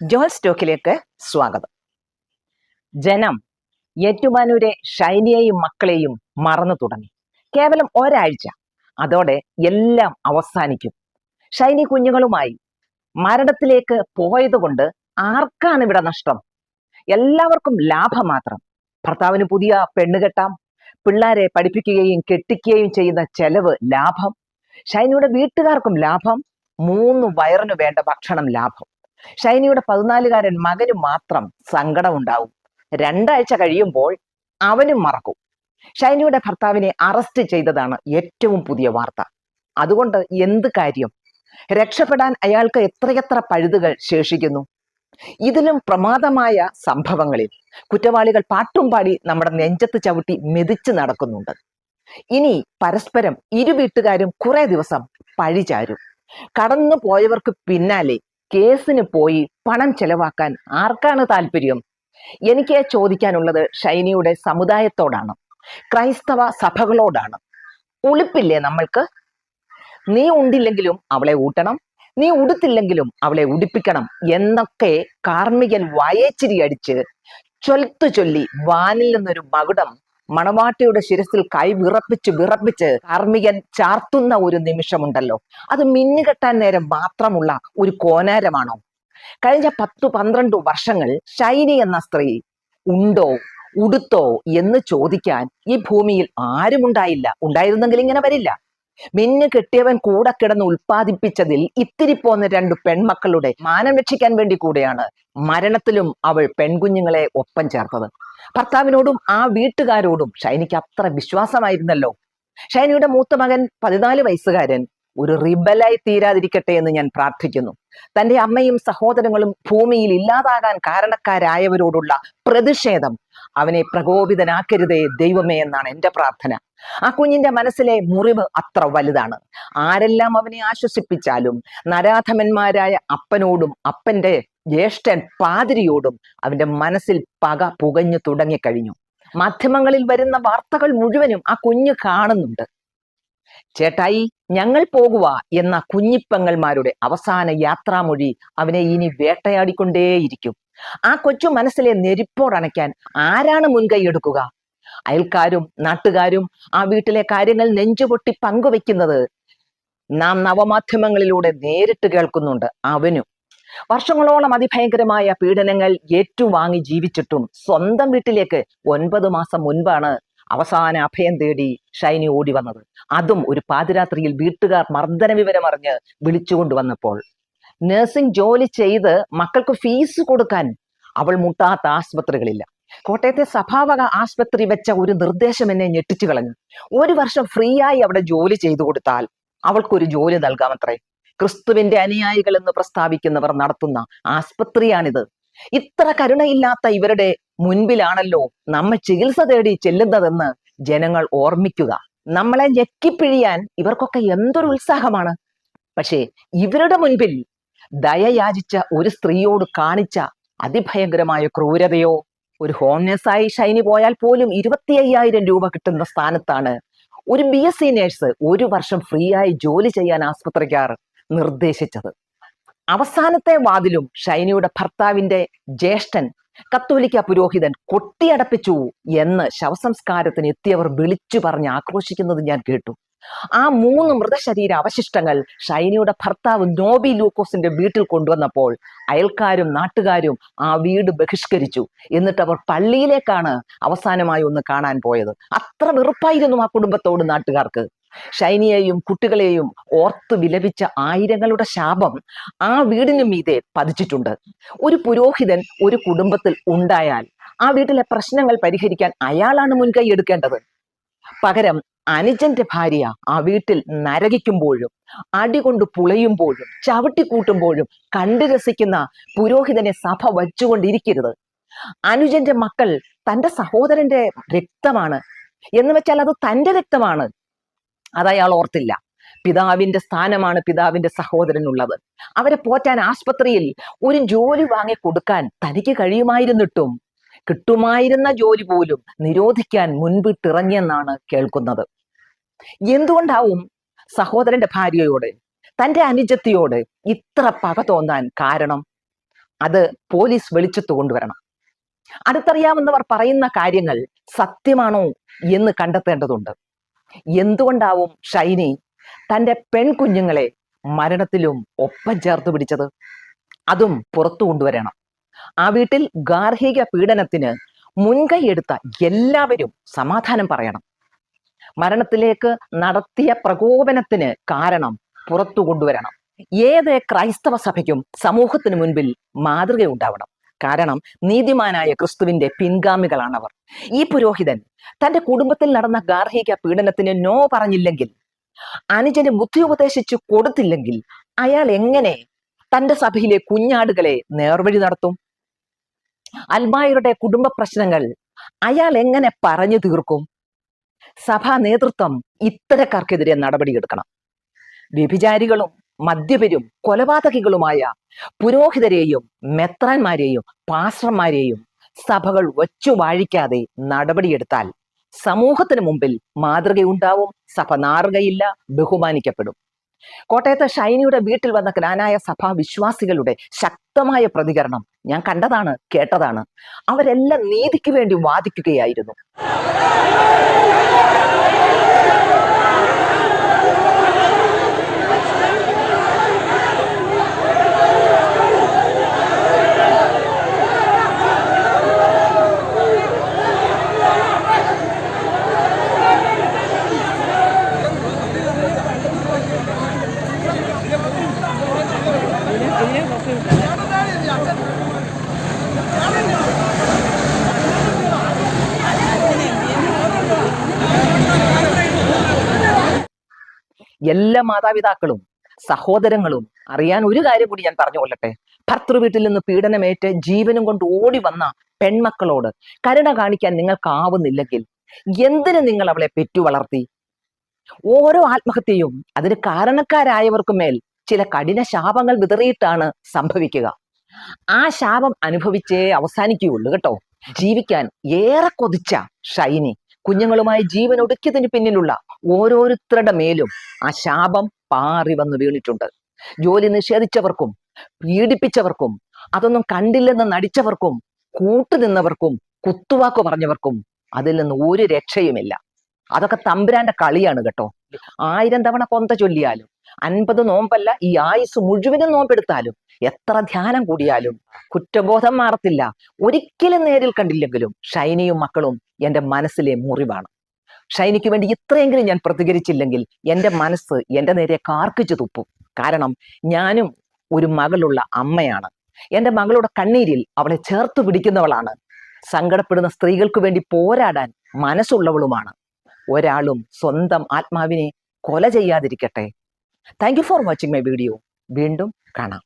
ജോൾ സ്റ്റോക്കിലേക്ക് സ്വാഗതം. ജനം ഏറ്റുമാനൂരെ ശൈലിയെയും മക്കളെയും മറന്നു തുടങ്ങി. കേവലം ഒരാഴ്ച. അതോടെ എല്ലാം അവസാനിക്കും. ശൈനി കുഞ്ഞുങ്ങളുമായി മരണത്തിലേക്ക് പോയതുകൊണ്ട് ആർക്കാണ് ഇവിടെ നഷ്ടം? എല്ലാവർക്കും ലാഭം മാത്രം ഭർത്താവിന് പുതിയ പെണ്ണ് കെട്ടാം. പിള്ളാരെ പഠിപ്പിക്കുകയും കെട്ടിക്കുകയും ചെയ്യുന്ന ചെലവ് ലാഭം. ഷൈനിയുടെ വീട്ടുകാർക്കും ലാഭം. മൂന്ന് വയറിന് വേണ്ട ഭക്ഷണം ലാഭം. ഷൈനിയുടെ പതിനാലുകാരൻ മകന് മാത്രം സങ്കടം ഉണ്ടാവും രണ്ടാഴ്ച കഴിയുമ്പോൾ അവനും മറക്കും. ഷൈനിയുടെ ഭർത്താവിനെ അറസ്റ്റ് ചെയ്തതാണ് ഏറ്റവും പുതിയ വാർത്ത. അതുകൊണ്ട് എന്ത് കാര്യം? രക്ഷപ്പെടാൻ അയാൾക്ക് എത്രയെത്ര പഴുതുകൾ ശേഷിക്കുന്നു? ഇതിലും പ്രമാദമായ സംഭവങ്ങളിൽ കുറ്റവാളികൾ പാട്ടും പാടി നമ്മുടെ നെഞ്ചത്ത് ചവിട്ടി മെതിച്ചു നടക്കുന്നുണ്ട്. ഇനി പരസ്പരം ഇരു വീട്ടുകാരും കുറെ ദിവസം പഴിചാരും. കടന്നു പോയവർക്ക് പിന്നാലെ കേസിന് പോയി പണം ചെലവാക്കാൻ ആർക്കാണ് താല്പര്യം? എനിക്ക് ചോദിക്കാനുള്ളത് ഷൈനിയുടെ സമുദായത്തോടാണ്. ക്രൈസ്തവ സഭകളോടാണ്. ഉളുപ്പില്ലേ നമ്മൾക്ക്? നീ ഉണ്ടില്ലെങ്കിലും അവളെ ഊട്ടണം. നീ ഉടുത്തില്ലെങ്കിലും അവളെ ഉടുപ്പിക്കണം എന്നൊക്കെ കാർമികൻ വയച്ചിരി അടിച്ച് ചൊൽത്തു ചൊല്ലി വാനിൽ നിന്നൊരു മകുടം മണവാട്ടിയുടെ ശിരസിൽ കൈ വിറപ്പിച്ച് വിറപ്പിച്ച് കാർമികൻ ചാർത്തുന്ന ഒരു നിമിഷമുണ്ടല്ലോ. അത് മിന്നുകെട്ടാൻ നേരം മാത്രമുള്ള ഒരു കോനാരമാണോ? കഴിഞ്ഞ പത്തു പന്ത്രണ്ട് വർഷങ്ങൾ ഷൈനി എന്ന സ്ത്രീ ഉണ്ടോ ഉടുത്തോ എന്ന് ചോദിക്കാൻ ഈ ഭൂമിയിൽ ആരുമുണ്ടായില്ല. ഉണ്ടായിരുന്നെങ്കിൽ ഇങ്ങനെ വരില്ല. മിന്നു കെട്ടിയവൻ കൂടെ കിടന്ന് ഉൽപ്പാദിപ്പിച്ചതിൽ ഇത്തിരി പോന്ന രണ്ടു പെൺമക്കളുടെ മാനം രക്ഷിക്കാൻ വേണ്ടി കൂടെയാണ് മരണത്തിലും അവൾ പെൺകുഞ്ഞുങ്ങളെ ഒപ്പം ചേർത്തത്. ഭർത്താവിനോടും ആ വീട്ടുകാരോടും ഷൈനിക്ക് അത്ര വിശ്വാസമായിരുന്നല്ലോ. ഷൈനിയുടെ മൂത്ത മകൻ പതിനാല് വയസ്സുകാരൻ ഒരു റിബലായി തീരാതിരിക്കട്ടെ എന്ന് ഞാൻ പ്രാർത്ഥിക്കുന്നു. തന്റെ അമ്മയും സഹോദരങ്ങളും ഭൂമിയിൽ ഇല്ലാതാകാൻ കാരണക്കാരായവരോടുള്ള പ്രതിഷേധം അവനെ പ്രകോപിതനാക്കരുതേ ദൈവമേ എന്നാണ് എന്റെ പ്രാർത്ഥന. ആ കുഞ്ഞിന്റെ മനസ്സിലെ മുറിവ് അത്ര വലുതാണ്. ആരെല്ലാം അവനെ ആശ്വസിപ്പിച്ചാലും നരാധമന്മാരായ അപ്പനോടും അപ്പന്റെ ജ്യേഷ്ഠൻ പാതിരിയോടും അവന്റെ മനസ്സിൽ പക പുകഞ്ഞു തുടങ്ങിക്കഴിഞ്ഞു. മാധ്യമങ്ങളിൽ വരുന്ന വാർത്തകൾ മുഴുവനും ആ കുഞ്ഞ് കാണുന്നുണ്ട്. ചേട്ടായി ഞങ്ങൾ പോകുക എന്ന കുഞ്ഞിപ്പങ്ങൾമാരുടെ അവസാന യാത്രാമൊഴി അവനെ ഇനി വേട്ടയാടിക്കൊണ്ടേയിരിക്കും. ആ കൊച്ചു മനസ്സിലെ നെരിപ്പോടണയ്ക്കാൻ ആരാണ് മുൻകൈ എടുക്കുക? അയൽക്കാരും നാട്ടുകാരും ആ വീട്ടിലെ കാര്യങ്ങൾ നെഞ്ചുപൊട്ടി പങ്കുവെക്കുന്നത് നാം നവമാധ്യമങ്ങളിലൂടെ നേരിട്ട് കേൾക്കുന്നുണ്ട് അവനും. വർഷങ്ങളോളം അതിഭയങ്കരമായ പീഡനങ്ങൾ ഏറ്റുവാങ്ങി ജീവിച്ചിട്ടും സ്വന്തം വീട്ടിലേക്ക് ഒൻപത് മാസം മുൻപാണ് അവസാന അഭയം തേടി ഷൈനി ഓടി വന്നത്. അതും ഒരു പാതിരാത്രിയിൽ വീട്ടുകാർ മർദ്ദന വിവരം അറിഞ്ഞ് വിളിച്ചുകൊണ്ട് വന്നപ്പോൾ നഴ്സിംഗ് ജോലി ചെയ്ത് മക്കൾക്ക് ഫീസ് കൊടുക്കാൻ അവൾ മുട്ടാത്ത ആശുപത്രികളില്ല കോട്ടയത്തെ സഭാവക ആശുപത്രി വെച്ച ഒരു നിർദ്ദേശം എന്നെ ഞെട്ടിച്ചു കളഞ്ഞു. ഒരു വർഷം ഫ്രീ ആയി അവിടെ ജോലി ചെയ്തു കൊടുത്താൽ അവൾക്കൊരു ജോലി നൽകാമത്രേ. ക്രിസ്തുവിന്റെ അനുയായികൾ എന്ന് പ്രസ്താവിക്കുന്നവർ നടത്തുന്ന ആസ്പത്രിയാണിത്. ഇത്ര കരുണയില്ലാത്ത ഇവരുടെ മുൻപിലാണല്ലോ നമ്മൾ ചികിത്സ തേടി ചെല്ലുന്നതെന്ന് ജനങ്ങൾ ഓർമ്മിക്കുക. നമ്മളെ ഞെക്കിപ്പിഴിയാൻ ഇവർക്കൊക്കെ എന്തൊരു ഉത്സാഹമാണ്. പക്ഷേ ഇവരുടെ മുൻപിൽ ദയയാചിച്ച ഒരു സ്ത്രീയോട് കാണിച്ച അതിഭയങ്കരമായ ക്രൂരതയോ ഒരു ഹോംനേഴ്സായി ഷൈനി പോയാൽ പോലും ഇരുപത്തി അയ്യായിരം രൂപ കിട്ടുന്ന സ്ഥാനത്താണ് ഒരു ബി എസ് സി നേഴ്സ് ഒരു വർഷം ഫ്രീ ആയി ജോലി ചെയ്യാൻ ആസ്പത്രിക്കാർ നിർദ്ദേശിച്ചത്. അവസാനത്തെ വാതിലും ഷൈനിയുടെ ഭർത്താവിന്റെ ജ്യേഷ്ഠൻ കത്തോലിക്ക പുരോഹിതൻ കൊട്ടിയടപ്പിച്ചു എന്ന് ശവസംസ്കാരത്തിന് എത്തിയവർ വിളിച്ചു പറഞ്ഞ് ആക്രോശിക്കുന്നത് ഞാൻ കേട്ടു. ആ മൂന്ന് മൃതശരീര അവശിഷ്ടങ്ങൾ ഷൈനിയുടെ ഭർത്താവ് നോബി ലൂക്കോസിന്റെ വീട്ടിൽ കൊണ്ടുവന്നപ്പോൾ അയൽക്കാരും നാട്ടുകാരും ആ വീട് ബഹിഷ്കരിച്ചു. എന്നിട്ട് അവർ പള്ളിയിലേക്കാണ് അവസാനമായി ഒന്ന് കാണാൻ പോയത്. അത്ര വെറുപ്പായിരുന്നു ആ കുടുംബത്തോട് നാട്ടുകാർക്ക്. ഷൈനിയെയും കുട്ടികളെയും ഓർത്ത് വിലപിച്ച ആയിരങ്ങളുടെ ശാപം ആ വീടിനു മീതെ പതിച്ചിട്ടുണ്ട്. ഒരു പുരോഹിതൻ ഒരു കുടുംബത്തിൽ ഉണ്ടായാൽ ആ വീട്ടിലെ പ്രശ്നങ്ങൾ പരിഹരിക്കാൻ അയാളാണ് മുൻകൈ എടുക്കേണ്ടത്. പകരം അനുജന്റെ ഭാര്യ ആ വീട്ടിൽ നരകിക്കുമ്പോഴും അടികൊണ്ട് പുളയുമ്പോഴും ചവിട്ടിക്കൂട്ടുമ്പോഴും കണ്ടു രസിക്കുന്ന പുരോഹിതനെ സഭ വച്ചുകൊണ്ടിരിക്കരുത്. അനുജന്റെ മക്കൾ തന്റെ സഹോദരന്റെ രക്തമാണ്. എന്ന് വെച്ചാൽ അത് തന്റെ രക്തമാണ്. അത് അയാൾ ഓർത്തില്ല. പിതാവിന്റെ സ്ഥാനമാണ് പിതാവിന്റെ സഹോദരനുള്ളത്. അവരെ പോറ്റാൻ ആസ്പത്രിയിൽ ഒരു ജോലി വാങ്ങി കൊടുക്കാൻ തനിക്ക് കഴിയുമായിരുന്നിട്ടും കിട്ടുമായിരുന്ന ജോലി പോലും നിരോധിക്കാൻ മുൻപിട്ടിറങ്ങിയെന്നാണ് കേൾക്കുന്നത്. എന്തുകൊണ്ടാവും സഹോദരന്റെ ഭാര്യയോട് തന്റെ അനുജത്തിയോട് ഇത്ര പക തോന്നാൻ കാരണം? അത് പോലീസ് വെളിച്ചത്ത് കൊണ്ടുവരണം. അടുത്തറിയാവുന്നവർ പറയുന്ന കാര്യങ്ങൾ സത്യമാണോ എന്ന് കണ്ടെത്തേണ്ടതുണ്ട്. എന്തുകൊണ്ടാവും ഷൈനി തന്റെ പെൺകുഞ്ഞുങ്ങളെ മരണത്തിലും ഒപ്പം ചേർത്ത് പിടിച്ചത്? അതും പുറത്തു കൊണ്ടുവരണം. ആ വീട്ടിൽ ഗാർഹിക പീഡനത്തിന് മുൻകൈയെടുത്ത എല്ലാവരും സമാധാനം പറയണം. മരണത്തിലേക്ക് നടത്തിയ പ്രകോപനത്തിന് കാരണം പുറത്തു കൊണ്ടുവരണം. ഏത് ക്രൈസ്തവ സഭയ്ക്കും സമൂഹത്തിന് മുൻപിൽ മാതൃകയുണ്ടാവണം. കാരണം നീതിമാനായ ക്രിസ്തുവിന്റെ പിൻഗാമികളാണവർ. ഈ പുരോഹിതൻ തന്റെ കുടുംബത്തിൽ നടന്ന ഗാർഹിക പീഡനത്തിന് നോ പറഞ്ഞില്ലെങ്കിൽ അനുജന് ബുദ്ധി ഉപദേശിച്ചു കൊടുത്തില്ലെങ്കിൽ അയാൾ എങ്ങനെ തന്റെ സഭയിലെ കുഞ്ഞാടുകളെ നേർവഴി നടത്തും? അൽമായരുടെ കുടുംബ പ്രശ്നങ്ങൾ അയാൾ എങ്ങനെ പറഞ്ഞു തീർക്കും? സഭാ നേതൃത്വം ഇത്തരക്കാർക്കെതിരെ നടപടിയെടുക്കണം. വ്യഭിചാരികളും മദ്യപരും കൊലപാതകികളുമായ പുരോഹിതരെയും മെത്രാന്മാരെയും പാസ്റ്റർമാരെയും സഭകൾ വച്ചു വാഴിക്കാതെ നടപടിയെടുത്താൽ സമൂഹത്തിന് മുമ്പിൽ മാതൃകയുണ്ടാവും സഭ നാറുകയില്ല ബഹുമാനിക്കപ്പെടും. കോട്ടയത്തെ ഷൈനിയുടെ വീട്ടിൽ വന്ന ക്ലാനായ സഭാ വിശ്വാസികളുടെ ശക്തമായ പ്രതികരണം ഞാൻ കണ്ടതാണ് കേട്ടതാണ്. അവരെല്ലാം നീതിക്ക് വേണ്ടി വാദിക്കുകയായിരുന്നു. എല്ലാ മാതാപിതാക്കളും സഹോദരങ്ങളും അറിയാൻ ഒരു കാര്യം കൂടി ഞാൻ പറഞ്ഞു കൊള്ളട്ടെ. ഭർത്തൃ വീട്ടിൽ നിന്ന് പീഡനമേറ്റ് ജീവനും കൊണ്ട് ഓടി വന്ന പെൺമക്കളോട് കരുണ കാണിക്കാൻ നിങ്ങൾക്കാവുന്നില്ലെങ്കിൽ എന്തിന് നിങ്ങൾ അവളെ പെറ്റു വളർത്തി ഓരോ ആത്മഹത്യയും അതിന് കാരണക്കാരായവർക്കു മേൽ ചില കഠിന ശാപങ്ങൾ വിതറിയിട്ടാണ് സംഭവിക്കുക. ആ ശാപം അനുഭവിച്ചേ അവസാനിക്കുകയുള്ളൂ കേട്ടോ. ജീവിക്കാൻ ഏറെ കൊതിച്ച ഷൈനി കുഞ്ഞുങ്ങളുമായി ജീവൻ ഒടുക്കിയതിന് പിന്നിലുള്ള ഓരോരുത്തരുടെ മേലും ആ ശാപം പാറി വന്ന് വീണിട്ടുണ്ട്. ജോലി നിഷേധിച്ചവർക്കും പീഡിപ്പിച്ചവർക്കും അതൊന്നും കണ്ടില്ലെന്ന് നടിച്ചവർക്കും കൂട്ടുനിന്നവർക്കും കുത്തുവാക്ക് പറഞ്ഞവർക്കും അതിൽ നിന്ന് ഒരു രക്ഷയുമില്ല. അതൊക്കെ തമ്പുരാന്റെ കളിയാണ് കേട്ടോ. ആയിരം തവണ കൊന്ത ചൊല്ലിയാലും അൻപത് നോമ്പല്ല ഈ ആയുസ് മുഴുവനും നോമ്പെടുത്താലും എത്ര ധ്യാനം കൂടിയാലും കുറ്റബോധം മാറത്തില്ല. ഒരിക്കലും നേരിൽ കണ്ടില്ലെങ്കിലും ഷൈനിയും മക്കളും എന്റെ മനസ്സിലെ മുറിവാണ്. ഷൈനിക്ക് വേണ്ടി ഇത്രയെങ്കിലും ഞാൻ പ്രതികരിച്ചില്ലെങ്കിൽ എന്റെ മനസ്സ് എന്റെ നേരെ കാർക്കിച്ചു തുപ്പും. കാരണം ഞാനും ഒരു മകളുള്ള അമ്മയാണ്. എന്റെ മകളുടെ കണ്ണീരിൽ അവളെ ചേർത്ത് പിടിക്കുന്നവളാണ്. സങ്കടപ്പെടുന്ന സ്ത്രീകൾക്ക് വേണ്ടി പോരാടാൻ മനസ്സുള്ളവളുമാണ്. ഒരാളും സ്വന്തം ആത്മാവിനെ കൊല ചെയ്യാതിരിക്കട്ടെ. Thank you for watching my video വീണ്ടും കാണാം.